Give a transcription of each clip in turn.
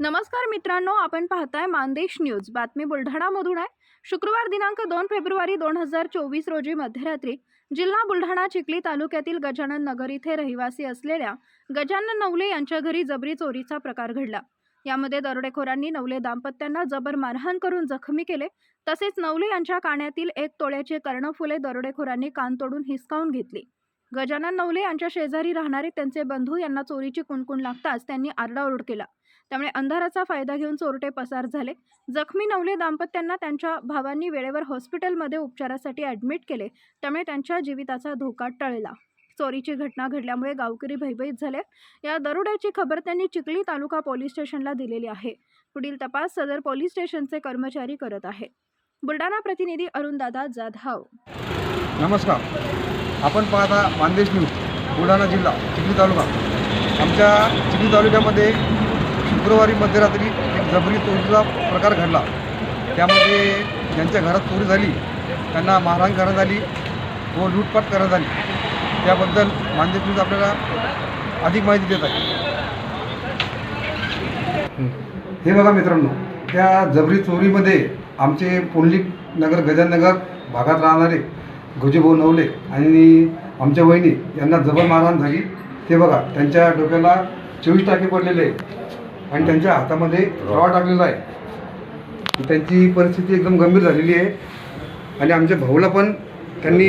नमस्कार मित्रांनो आपण पाहताय मानदेश न्यूज. बातमी बुलढाणामधून आहे. शुक्रवार दिनांक दोन फेब्रुवारी दोन हजार चोवीस रोजी मध्यरात्री जिल्हा बुलढाणा चिखली तालुक्यातील गजानन नगर इथे रहिवासी असलेल्या गजानन नवले यांच्या घरी जबरी चोरीचा प्रकार घडला. यामध्ये दरोडेखोरांनी नवले दाम्पत्यांना जबर मारहाण करून जखमी केले. तसेच नवले यांच्या काण्यातील एक तोळ्याचे कर्णफुले दरोडेखोरांनी कान तोडून हिसकावून घेतली. गजानन नवले यांच्या शेजारी राहणारे त्यांचे बंधू यांना चोरीची कुणकुण लागताच त्यांनी आरडाओरड केला. त्यामुळे अंधाराचा फायदा घेऊन चोरटे पसार झाले. जखमी नवले दाम्पत्यांना त्यांच्या भावांनी वेळेवर हॉस्पिटलमध्ये उपचारासाठी ॲडमिट केले. त्यामुळे त्यांच्या जीविताचा धोका टळला. चोरीची घटना घडल्यामुळे गावकरी भयभीत झाले. या दरोड्याची खबर त्यांनी चिखली तालुका पोलीस स्टेशनला दिलेली आहे. पुढील तपास सदर पोलीस स्टेशनचे कर्मचारी करत आहे. बुलढाणा प्रतिनिधी अरुणदादा जाधव. नमस्कार. आपण पाहता मानदेश न्यूज बुलढाणा जिल्हा चिखली तालुका. आमच्या चिखली तालुक्यामध्ये शुक्रवारी मध्यरात्री एक जबरी चोरीचा प्रकार घडला. त्यामध्ये ज्यांच्या घरात चोरी झाली त्यांना मारहाण करण्यात आली व लूटपाट करण्यात आली. त्याबद्दल मानदेश न्यूज आपल्याला अधिक माहिती देत आहे. हे बघा मित्रांनो त्या जबरी चोरीमध्ये आमचे पुंडलिक नगर गजाननगर भागात राहणारे गुजेभाऊ नवले आणि आमच्या वहिनी यांना जबर मारहाण झाली. ते बघा त्यांच्या डोक्याला चोवीस टाके पडलेले आहे आणि त्यांच्या हातामध्ये रॉड टाकलेला आहे. त्यांची परिस्थिती एकदम गंभीर झालेली आहे. आणि आमच्या भाऊला पण त्यांनी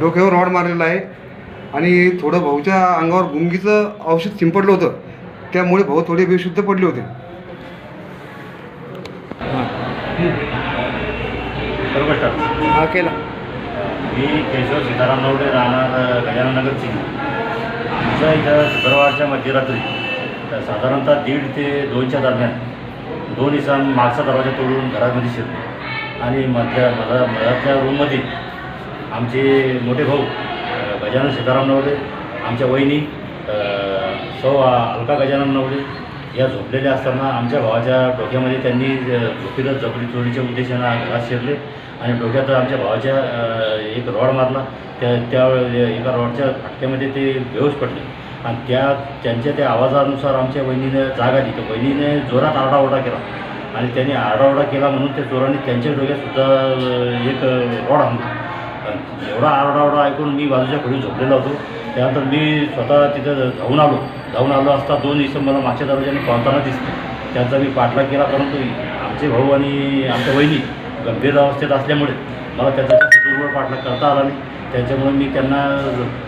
डोक्यावर रॉड मारलेला आहे. आणि थोडं भाऊच्या अंगावर गुंगीचं औषध शिंपडलं होतं. त्यामुळे भाऊ थोडे बेशुद्ध पडले होते. हा केला. मी केशव सीताराम नवडे राहणार गजानन नगर आमच्या इथं शुक्रवारच्या मध्यरात्री साधारणतः दीड ते दोनच्या दरम्यान दोन इसम मागचा दरवाजा तोडून घरामध्ये शिरले. आणि मधल्या मला मधातल्या रूममध्ये आमचे मोठे भाऊ गजानन सीताराम नवडे आमच्या वहिनी सौ अलका गजानन नवडे या झोपलेल्या असताना आमच्या भावाच्या डोक्यामध्ये त्यांनी अ, झोपेतच जबरी चोरीच्या उद्देशानं घरात शिरले आणि डोक्यात आमच्या भावाच्या एक रॉड मारला. त्या त्या एका रॉडच्या फटक्यामध्ये ते बेहोश पडले. आणि त्या त्यांच्या त्या आवाजानुसार आमच्या बहिणीनं जागा दिली. तर बहिणीने जोरात आरडाओरडा केला. आणि त्यांनी आरडाओरडा केला म्हणून त्या चोरांनी त्यांच्या डोक्यातसुद्धा एक रॉड आणला. एवढा आरडाओरडा ऐकून मी बाजूच्या खोली झोपलेला होतो. त्यानंतर मी स्वतः तिथं धावून आलो. धावून आलो असता दोन इसम मला मागच्या दरवाजाने पाहताना दिसले. त्यांचा मी पाठलाग केला परंतु आमचे भाऊ आणि आमच्या वहिनी गंभीर अवस्थेत असल्यामुळे मला त्याचा जास्त दुर्बळ पाठलाग करता आला नाही. त्याच्यामुळे मी त्यांना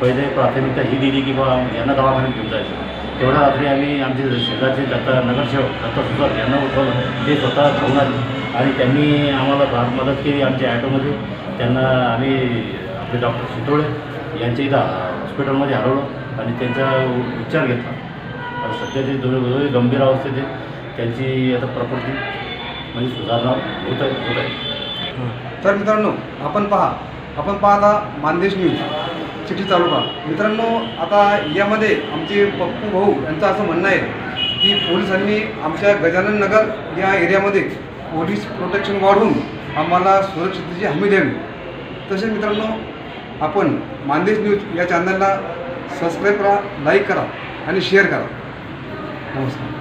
पहिले प्राथमिकता ही दिली की बा यांना दवाखान्यात घेऊन जायचं. तेवढ्या रात्री आम्ही आमचे शेजारचे दत्ता नगरसेवक दत्ता सुधार यांना उठवलं. ते स्वतः धावून आले आणि त्यांनी आम्हाला फार मदत केली आमच्या ॲटोमध्ये. त्यांना आम्ही आपले डॉक्टर शितोळे यांच्या इथं हॉस्पिटलमध्ये हलवलं आणि त्यांचा उपचार घेतला. आणि सध्या ते दोन्ही गंभीर अवस्थेत आहे त्यांची आता प्रकृती म्हणजे सुधारणा होत आहे होत आहे. तर मित्रांनो आपण पहा आपण पाहता मानदेश न्यूज चिखली तालुका मित्रांनो आता यामध्ये आमचे पप्पू भाऊ यांचं असं म्हणणं आहे की पोलिसांनी आमच्या गजानन नगर या एरियामध्ये पोलीस प्रोटेक्शन वाढवून आम्हाला सुरक्षिततेची हमी द्यावी. तसेच मित्रांनो आपण मानदेश न्यूज या चॅनलला सबस्क्राईब करा लाईक करा आणि शेअर करा. नमस्कार.